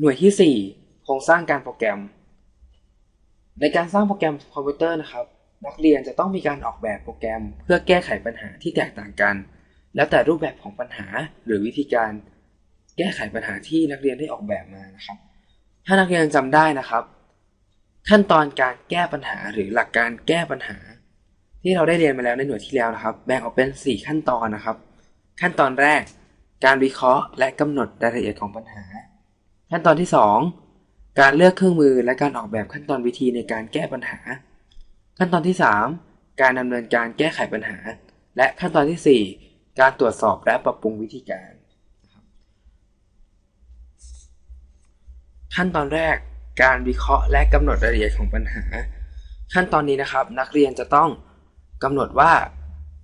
หน่วยที่ 4 โครงสร้างการโปรแกรม ในการสร้างโปรแกรมคอมพิวเตอร์นะครับ นักเรียนจะต้องมีการออกแบบโปรแกรม เพื่อแก้ไขปัญหาที่แตกต่างกัน แล้วแต่รูปแบบของปัญหาหรือวิธีการ แก้ไขปัญหาที่นักเรียนได้ออกแบบมานะครับ ถ้านักเรียนจำได้นะครับ ขั้นตอนการแก้ปัญหาหรือหลักการแก้ปัญหา ที่เราได้เรียนมาแล้วในหน่วยที่แล้วนะครับ แบ่งออกเป็น 4 ขั้นตอนนะครับ ขั้นตอนแรก การวิเคราะห์และกำหนดรายละเอียดของปัญหา ขั้นตอนที่ 2 การเลือกเครื่องมือและการออกแบบขั้นตอนวิธีในการแก้ปัญหา ขั้นตอนที่ 3 การดำเนินการแก้ไขปัญหา และขั้นตอนทีสี่ 4 การตรวจสอบและปรับปรุงวิธีการ ขั้นตอนแรก การวิเคราะห์และกำหนดรายละเอียดของปัญหา ขั้นตอนนี้นะครับ นักเรียนจะต้องกำหนดว่า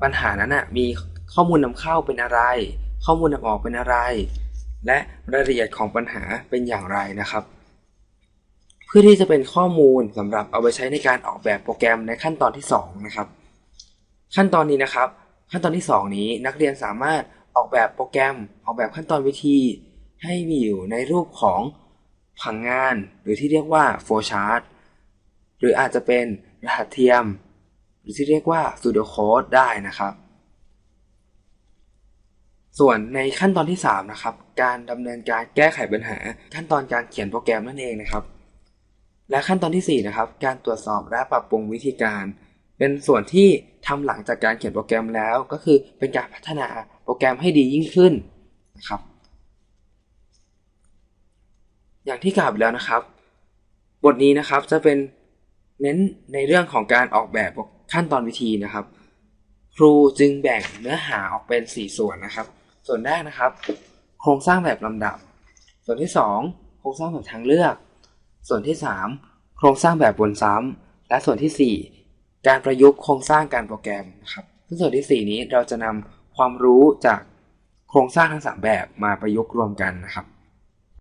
ปัญหานั้นนะมีข้อมูลนำเข้าเป็นอะไร ข้อมูลนำออกเป็นอะไร และรายละเอียดของปัญหาเป็นอย่างไรนะครับ เพื่อที่จะเป็นข้อมูลสำหรับเอาไปใช้ในการออกแบบโปรแกรมในขั้นตอนที่ 2 นะครับ ขั้นตอนนี้นะครับ ขั้นตอนที่ 2 นี้นักเรียนสามารถออกแบบโปรแกรม ออกแบบขั้นตอนวิธี ให้มีอยู่ในรูปของผังงาน หรือที่เรียกว่า flowchart หรืออาจจะเป็นรหัสเทียม หรือที่เรียกว่า pseudocode ได้นะครับ ส่วนในขั้นตอนที่ 3 นะครับ การดำเนินการแก้ไขปัญหา ขั้นตอนการเขียนโปรแกรมนั่นเองนะครับ และขั้นตอนที่ 4 นะครับ การตรวจสอบและปรับปรุงวิธีการ เป็นส่วนที่ทำหลังจากการเขียนโปรแกรมแล้ว ก็คือเป็นการพัฒนาโปรแกรมให้ดียิ่งขึ้นนะครับ อย่างที่กล่าวไปแล้วนะครับ บทนี้นะครับจะเป็นเน้นในเรื่องของการออกแบบขั้นตอนวิธีนะครับ ครูจึงแบ่งเนื้อหาออกเป็น 4 ส่วนนะครับ ส่วนแรกนะครับ โครงสร้างแบบลำดับ ส่วนที่ 2 โครงสร้างแบบทางเลือก ส่วนที่ 3 โครงสร้างแบบวนซ้ำและส่วนที่ 4 การประยุกต์โครงสร้างการโปรแกรมนะครับซึ่งส่วนที่ 4 นี้เราจะนำความรู้จากโครงสร้างทั้ง 3 แบบมาประยุกต์รวมกันนะครับ